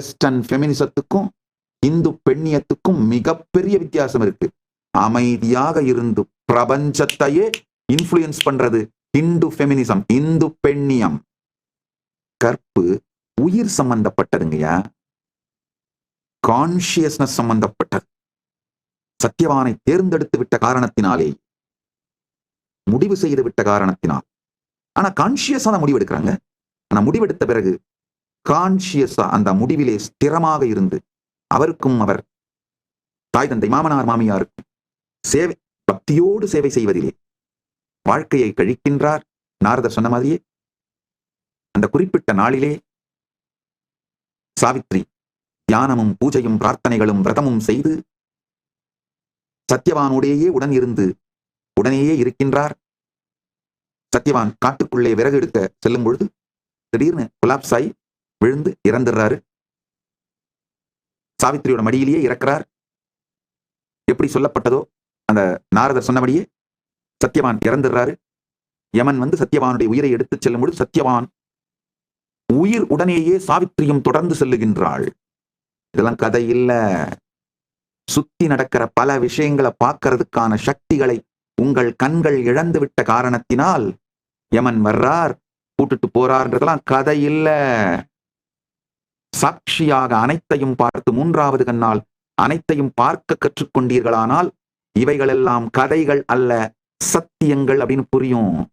Western ஃபெமினிசத்துக்கும் Hindu பெண்ணியத்துக்கும் மிகப்பெரிய வித்தியாசம் இருக்கு. அமைதியாக இருந்து பிரபஞ்சத்தையே இன்ஃப்ளூயன்ஸ் பண்றது இந்து ஃபெமினிசம் இந்து பெண்ணியம். கற்பு உயிர் சம்பந்தப்பட்டதுங்கய்யா கான்சியஸ்னஸ் சம்பந்தப்பட்டது. சத்தியவானை தேர்ந்தெடுத்து விட்ட காரணத்தினாலே முடிவு செய்து விட்ட காரணத்தினால். ஆனா கான்சியஸா தான் முடிவெடுக்கிறாங்க. ஆனா முடிவெடுத்த பிறகு கான்சியஸா அந்த முடிவிலே ஸ்திரமாக இருந்து அவருக்கும் அவர் தாய் தந்தை மாமனார் மாமியாருக்கும் சேவை பக்தியோடு சேவை செய்வதிலே வாழ்க்கையை கழிக்கின்றார். நாரதர் சொன்ன மாதிரியே அந்த குறிப்பிட்ட நாளிலே சாவித்ரி தியானமும் பூஜையும் பிரார்த்தனைகளும் விரதமும் செய்து சத்யவானுடையே உடன் இருந்து உடனேயே இருக்கின்றார். சத்யவான் காட்டுக்குள்ளே விறகு எடுக்க செல்லும் பொழுது திடீர்னு குலாப்ஸ் ஆகி விழுந்து இறந்துடுறாரு. சாவித்திரியோட மடியிலேயே இறக்கிறார். எப்படி சொல்லப்பட்டதோ அந்த நாரதர் சொன்னபடியே சத்யவான் இறந்துடுறாரு. யமன் வந்து சத்யவானுடைய உயிரை எடுத்துச் செல்லும் பொழுது சத்யவான் உயிர் உடனேயே சாவித்திரியும் தொடர்ந்து செல்லுகின்றாள். இதெல்லாம் கதை இல்ல. சுத்தி நடக்கிற பல விஷயங்களை பார்க்கறதுக்கான சக்திகளை உங்கள் கண்கள் இழந்து விட்ட காரணத்தினால் யமன் வர்றார் கூட்டுட்டு போறார்ன்றதெல்லாம் கதை இல்லை. சாட்சியாக அனைத்தையும் பார்த்து மூன்றாவது கண்ணால் அனைத்தையும் பார்க்க கற்றுக்கொண்டீர்களானால் இவைகளெல்லாம் கதைகள் அல்ல சத்தியங்கள் அப்படின்னு புரியும்.